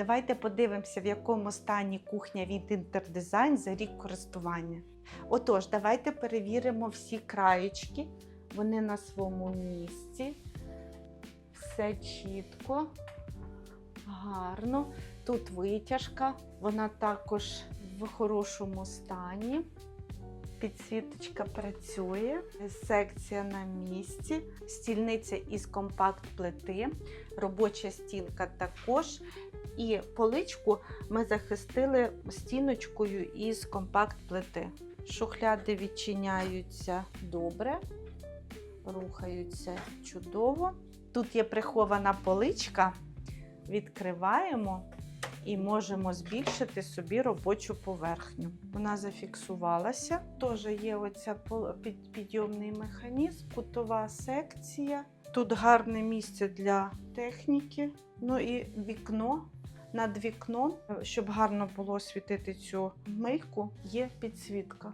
Давайте подивимося, в якому стані кухня від інтердизайн за рік користування. Отож, давайте перевіримо всі краєчки. Вони на своєму місці. Все чітко, гарно. Тут витяжка, вона також в хорошому стані. Підсвіточка працює, секція на місці, стільниця із компакт-плити, робоча стінка також. І поличку ми захистили стіночкою із компакт-плити. Шухляди відчиняються добре, рухаються чудово. Тут є прихована поличка, відкриваємо і можемо збільшити собі робочу поверхню. Вона зафіксувалася. Теж є оця підйомний механізм, кутова секція. Тут гарне місце для техніки. Ну і вікно. Над вікном, щоб гарно було освітити цю мийку, є підсвітка.